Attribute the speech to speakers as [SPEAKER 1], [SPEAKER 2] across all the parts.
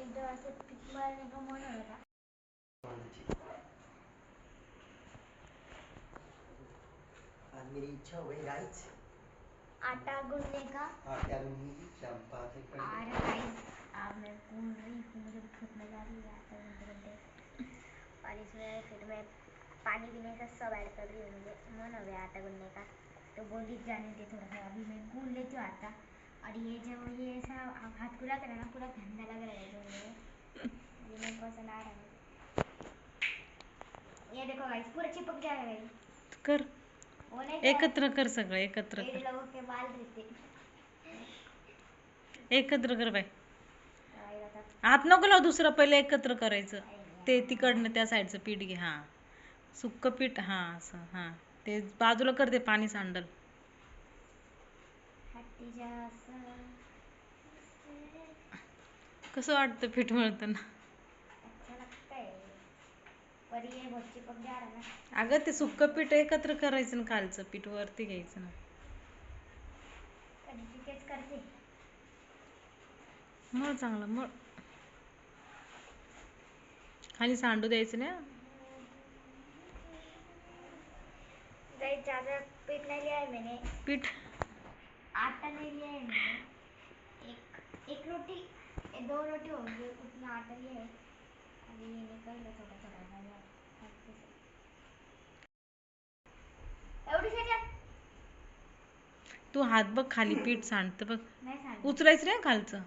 [SPEAKER 1] एकदम असं पीठ मळलं का मळ होता
[SPEAKER 2] आज मेरी इच्छा हो गाइस
[SPEAKER 1] आटा गूंदने का
[SPEAKER 2] आटा गूंदने की चंपा से कर
[SPEAKER 1] और गाइस अब मैं गूंद रही हूँ मुझे फूटने जा रही है आटा गूंदते और इसमें फिर मैं पानी पीने का सब ऐड कर रही हूँ मुझे मन हो गया आटा गूंदने का। तो गूंद जाने दे थोड़ा सा, अभी मैं गूंद लेती हूँ आटा। और ये जो ये ऐसा हाथ पूरा करा ना पूरा गंदा लग रहा है जो ये। को पसंद आ रहा है। ये देखो गाइस पूरा चिपक जाएगा ये
[SPEAKER 3] कर? एकत्र कर सगळं एकत्र कर।
[SPEAKER 1] लोगों के बाल रहते
[SPEAKER 3] एकत्र कर बाय।
[SPEAKER 1] बता
[SPEAKER 3] आत नको लाव दुसरं पहिले एकत्र करायचं. ते तिकडनं त्या साईडचं पीठ घे हां. सुक्क पीठ हां असं हां. ते बाजूला कर ते पाणी सांडल. कसं वाटतं पीठ मळताना? अगं ते सुक्क पीठ एकत्र करायचं ना खालचं पीठ वरती घ्यायचं ना. मळ चांगलं मळ. खाली सांडू द्यायचं ना?
[SPEAKER 1] पीठ नहीं लिया है मैंने
[SPEAKER 3] पीठ
[SPEAKER 1] आटा नहीं लिया है मैंने एक एक रोटी ए, दो रोटी होंगे उतना आटा लिया है अभी ये निकल रहा थोड़ा थोड़ा यार। एवढी ह्याच्यात
[SPEAKER 3] तू हात बघ खाली पीठ सांडतं बघ. उचलायचं नाही खालचं?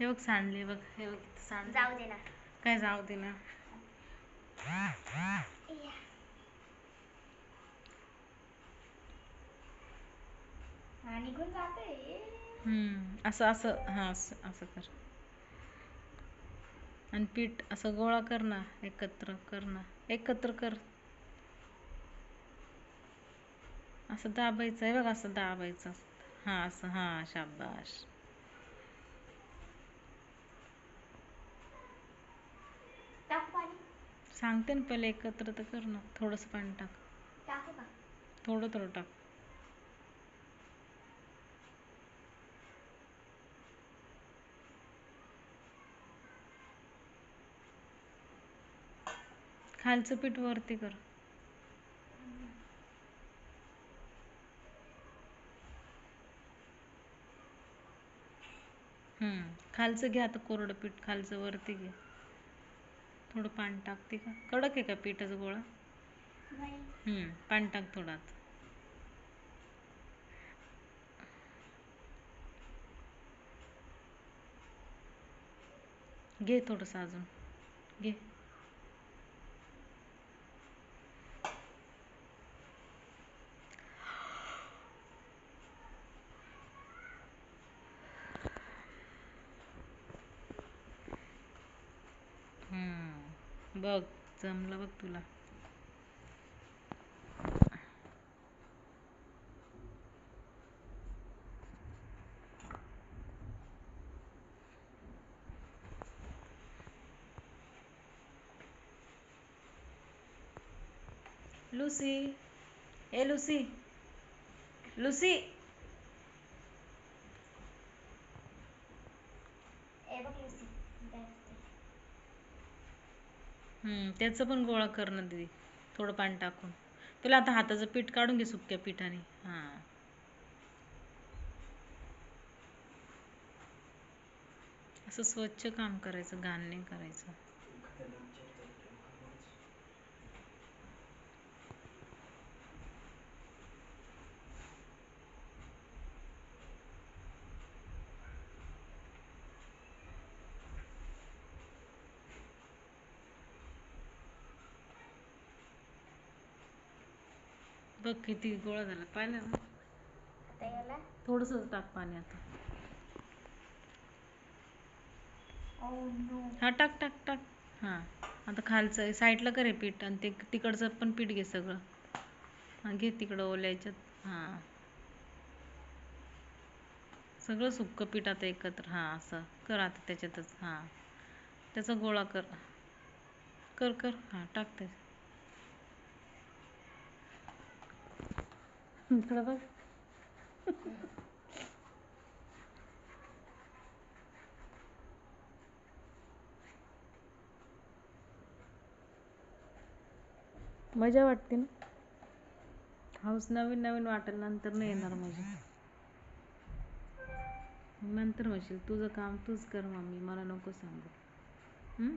[SPEAKER 3] हे बघ सांडले बघ हे बघ सांड
[SPEAKER 1] जाऊ दे ना.
[SPEAKER 3] काय जाऊ दे ना
[SPEAKER 1] या. हा निघून जाते.
[SPEAKER 3] हम्म असं असं हां असं असं कर. आणि पीठ असं गोळा कर ना एकत्र कर ना एकत्र कर. असं दाबायचं आहे बघ असं दाबायचं हां असं हां शाबाश
[SPEAKER 1] टाक पाणी?
[SPEAKER 3] सांगते ना पहिले एकत्र तर कर ना थोडंसं पाणी टाक.
[SPEAKER 1] टाकू का?
[SPEAKER 3] थोडं थोडं टाक. खालचं पीठ वरती कर. हम्म खालचं घे आता कोरडं पीठ खालचं वरती घे. थोडं पाणी टाकते का? कडक आहे का पिठाचा गोळा? हम्म पाणी टाक थोडं आता. घे थोडंसं अजून. घे हम्म बघ जमलं बघ तुला. लुसी. ए लुसी. लुसी
[SPEAKER 1] ए बघ लुसी बॅग.
[SPEAKER 3] हम्म त्याचं पण गोळा कर ना दीदी. थोडं पाणी टाकून. तुला आता हाताचं पीठ काढून घे सुक्या पिठाने. हां. असं स्वच्छ काम करायचं घाण नाही करायचं. बघ किती गोळा झाला. पाहिलं ना?
[SPEAKER 1] आता याला
[SPEAKER 3] थोडंसंच टाक पाणी आता.
[SPEAKER 1] नो
[SPEAKER 3] हा टाक टाक टाक. हां. आता खालचं साईडला कर पीठ आणि ते तिकडचं पण पीठ घे सगळं. हां घे तिकडं ओल्या याच्यात. हां. सगळं सुक्क पीठ आता एकत्र. हां असं. कर आता त्याच्यातच. हां. त्याचा गोळा कर. कर कर. हां टाक ते थोडं बघ मजा वाटते ना? हाऊस नवीन नवीन वाटेल नंतर नाही येणार मजा. नंतर म्हणशील तुझं काम तूच कर मम्मी. मला नको सांगू.
[SPEAKER 1] हं?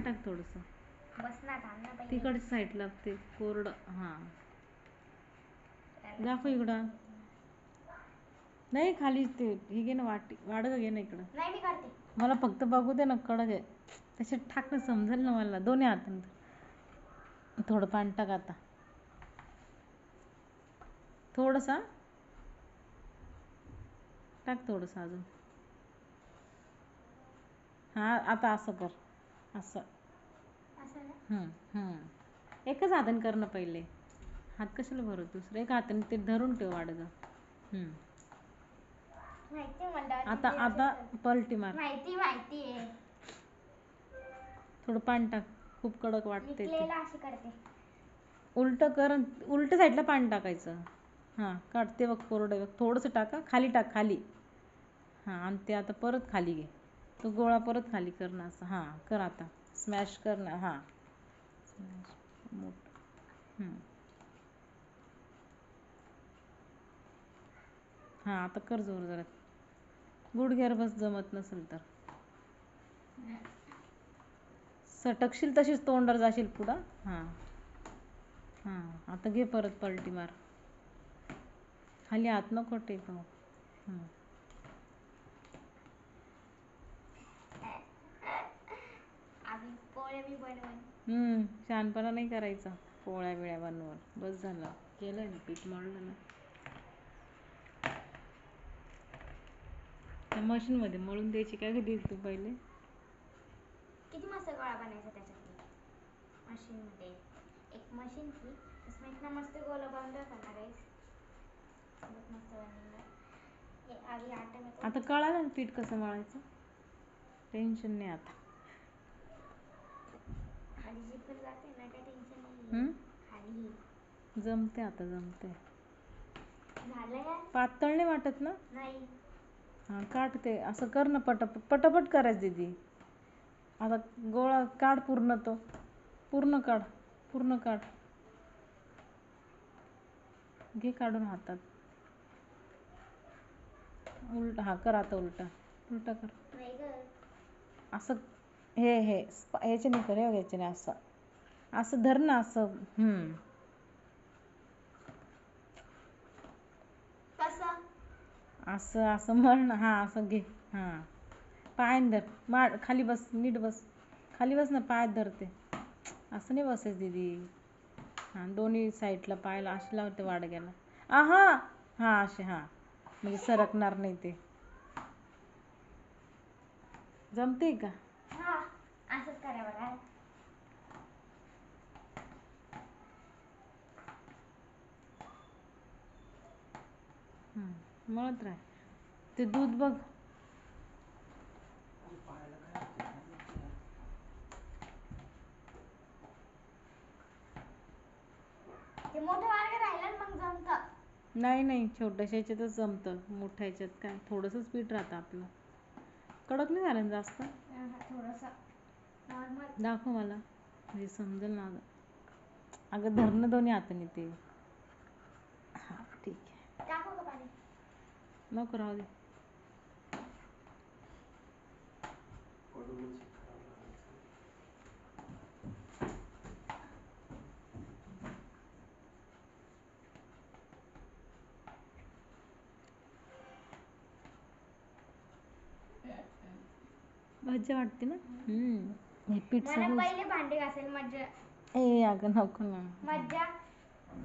[SPEAKER 3] टाक थोडंसं.
[SPEAKER 1] बस ना थांब ना पहिले
[SPEAKER 3] तिकडच्या साईडला ते कोरडं हां. दाखव इकडं. नाही खाली ते हे घे ना वाटी वाडगं घे ना इकडं. मला फक्त बघू दे ना कडक आहे. टाक ना समजेल ना मला. दोन्ही हातानं. थोडं पाणी टाक आता. थोडंसं टाक थोडंसं अजून. हां आता असं कर. असं. एकच हाताने कर ना पहिले. हात कशाला भरत दुसरं? एक हाताने ते धरून ठेव.
[SPEAKER 1] माहिती आहे मला
[SPEAKER 3] आता आता पलटी मार.
[SPEAKER 1] माहिती माहिती आहे.
[SPEAKER 3] थोडं पाणी टाक. खूप कडक वाटते ते.
[SPEAKER 1] क्लेला अशी करते.
[SPEAKER 3] उलट कर उलट साईडला पाणी टाकायचं. हां काढ. ते बघ कोरडं बघ. थोडंसं टाका. खाली टाक खाली. हां आणि ते आता परत खाली घे. तो गोळा परत खाली कर ना असं. हां कर आता. स्मॅश करणं हां. स्मॅश मोठं हां आता कर जोर जोरात गुडघ्यावर बस जमत नसेल तर. सटकशील तशीच तोंडावर जाशील पुढं. हां. हां आता घे परत पलटी मार. खाली आत नको टेकव हं.
[SPEAKER 1] आम्ही पोळे मी बनवून
[SPEAKER 3] हम्म, शहाणपणा नाही करायचा. पोळ्या बिळ्या बनवून. बस झालं. केलं ना पीठ मळलं ना त्या मशीनमध्ये मळून द्यायची काय कधी तू पहिले?
[SPEAKER 1] किती मस्त गोळा बनायचा त्याच्यातली मशीनमध्ये. एक मशीन थी उसमें इतना मस्त गोला बन रहा था ना गाइस बहुत मस्त ये अभी आटे
[SPEAKER 3] आता कळालं ना पीठ कसं मळायचं? टेन्शन नाही आता
[SPEAKER 1] खाली जिथं जाते ना काय टेन्शन नाही
[SPEAKER 3] हम्म?
[SPEAKER 1] खाली
[SPEAKER 3] जमते आता जमते. पातळ नाही वाटत ना?
[SPEAKER 1] नाही.
[SPEAKER 3] हां काढ ते असं कर ना पटापट पटापट करायचं दीदी. आता गोळा काढ पूर्ण तो. पूर्ण काढ पूर्ण काढ. घे काढून हातात. उलट हा कर आता उलटा. उलटा कर. असं हे हे कर हे बघ, ह्याच्याने असं. असं धर ना असं. हम्म. असं असं म्हण हां असं घे. हां. पायाने धर. माड खाली बस नीट बस. खाली बस ना पायात धरते असं नाही बसायचं दीदी. हां दोन्ही साईडला पायाला असे लावते वाडग्याला. आ हां हां असे हां. म्हणजे सरकणार नाही ते. जमते का?
[SPEAKER 1] असंच करा बरं
[SPEAKER 3] हं, मळत राह. ते दूध बघ?
[SPEAKER 1] ते मोठं राहिलं मग जमतं.
[SPEAKER 3] नाही नाही छोट्याशा ह्याच्यातच जमतं. मोठ्या ह्याच्यात काय? थोडंसंच पीठ राहतं आपलं. कडक नाही झालं ना जास्त?
[SPEAKER 1] थोडंसं.
[SPEAKER 3] दाखव मला. म्हणजे समजेल ना अगं. धरणं दोन्ही हाताने ते. हां ठीक आहे. नको राहू दे. मज्जा वाटते ना? हम्म. हे पीठ
[SPEAKER 1] मला
[SPEAKER 3] सगळं
[SPEAKER 1] पहिले भांडे घासायला मज्जा
[SPEAKER 3] ए अगं नको ना.
[SPEAKER 1] मज्जा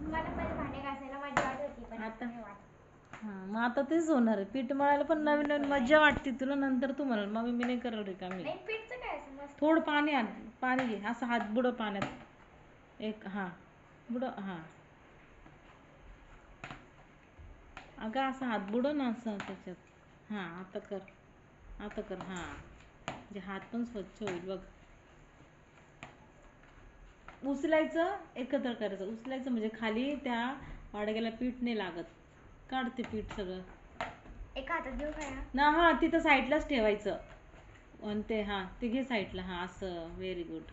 [SPEAKER 1] मला पहिले भांडे घासायला मज्जा वाटत होती पण आता? नाही वाटत.
[SPEAKER 3] हां मग आता तेच होणार आहे. पीठ मळायला पण नवीन नवीन मज्जा वाटते तुला नंतर तू म्हणाल मग मी नाही करत रिकामी.
[SPEAKER 1] नाही पीठचं काय असं मस्त?
[SPEAKER 3] थोडं पाणी आण. पाणी घे. असं हात बुडं पाण्यात. एक हां. बुडं हां. अगं असं हात बुडं ना असं त्याच्यात. हां आता कर. आता कर हां. म्हणजे हात पण स्वच्छ होईल बघ. उचलायचं एकत्र करायचं. उचलायचं म्हणजे खाली त्या वाडग्याला पीठ नाही लागत. काढ ते पीठ सगळं.
[SPEAKER 1] एका हातात घेऊ काय
[SPEAKER 3] ना हां तिथं साईडलाच ठेवायचं. आणि ते हा ते घे साईडला. हा असं व्हेरी गुड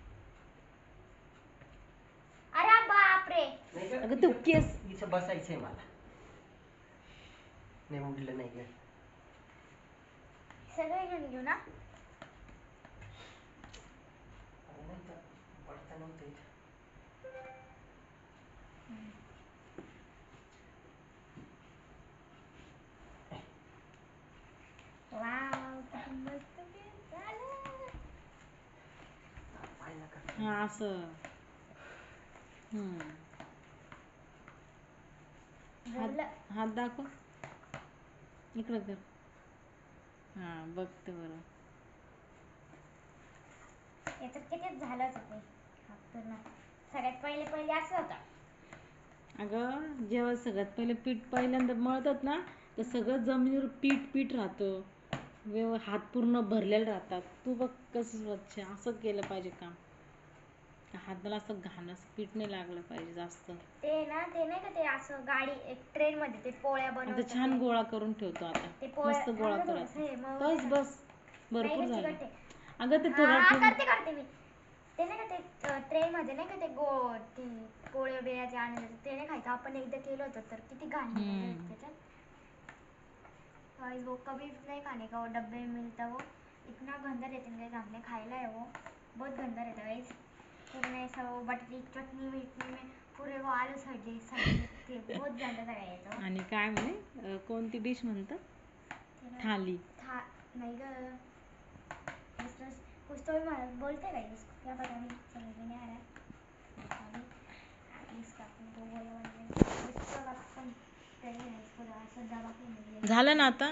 [SPEAKER 1] अरे बापरे!
[SPEAKER 2] नाही का?
[SPEAKER 3] अगं तू
[SPEAKER 2] इथं-
[SPEAKER 3] केस
[SPEAKER 2] इथं बसायचंय मला. नाही उडलं नाही ग.
[SPEAKER 1] सगळे घेऊन घेऊ ना?
[SPEAKER 2] नाही तर पडता नव्हतं इथं.
[SPEAKER 3] असं. हात हात दाखव. इकडं कर. हा बघते बरं.
[SPEAKER 1] याच्यात किती झालंच होते सगळ्यात पहिले पहिले असं होतं.
[SPEAKER 3] अगं जेव्हा सगळ्यात पहिले पीठ पहिल्यांदा मळतात ना तर सगळं जमिनीवर पीठ पीठ राहतं. व्यव हात पूर्ण भरलेले राहतात. तू बघ कसं स्वच्छ असं केलं पाहिजे काम. हाताला असं घाण असं पीठ नाही लागलं पाहिजे जास्त.
[SPEAKER 1] ते ना ते नाही का ते असं गाडी एक ट्रेन मध्ये ते पोळ्या
[SPEAKER 3] आता
[SPEAKER 1] बनवतात
[SPEAKER 3] छान. गोळा करून ठेवतो आता.
[SPEAKER 1] ते पोळ्या
[SPEAKER 3] मस्त गोळा
[SPEAKER 1] थांब ना
[SPEAKER 3] करायचा
[SPEAKER 1] थोडंसं, हे
[SPEAKER 3] बस बस. भरपूर
[SPEAKER 1] नाही
[SPEAKER 3] झालं. अगं ते थोडं
[SPEAKER 1] हा, करते करते मी. ते नाही का ते ट्रेन मध्ये नाही का ते गो ते पोळे बिळ्याचे आणले ते नाही खायचं. आपण एकदा केलं होतं तर किती घाण निघाली. त्याच्यात. गाइस वो कभी नहीं खाने का वो डब्बे में मिलता वो इतना गंदा रहता है मेरे हमने है वो बहुत गंदा रहता है गाइस पूरे ऐसा वो बटरी चटनी विटनी में पूरे वो आलू सड़े सड़े थे बहुत गंदा था गाइस
[SPEAKER 3] आणि काय म्हणे? कोणती डिश म्हणतात
[SPEAKER 1] ते
[SPEAKER 3] थाली.
[SPEAKER 1] था नहीं ग. कुछ तो भी बोलते हैं गाइस क्या पता नहीं समझ में नहीं आ रहा है
[SPEAKER 3] झालं ना आता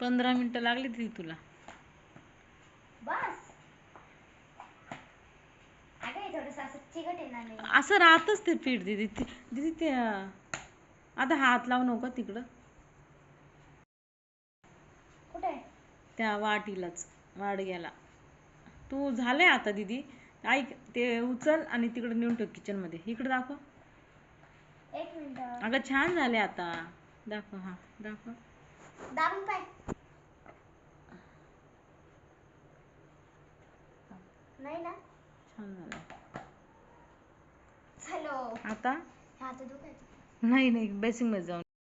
[SPEAKER 3] पंधरा मिनिटं लागली ती तुला
[SPEAKER 1] बस हे असं
[SPEAKER 3] राहतच ते पीठ दिदी दिदी ते आता हात लावू नको तिकडं त्या वाटीलाच वाडग्याला. तू झालंय आता दिदी. ऐक ते उचल आणि तिकडे नेऊन ठेव किचनमध्ये इकडे दाखव.
[SPEAKER 1] एक मिनिट.
[SPEAKER 3] अगं छान झाले आता. दाखव हा दाखव.
[SPEAKER 1] दाबून पाय. नाही ना?
[SPEAKER 3] छान झालं
[SPEAKER 1] चलो
[SPEAKER 3] आता?
[SPEAKER 1] हात
[SPEAKER 3] नाही नाही बेसिंगमध्ये जाऊन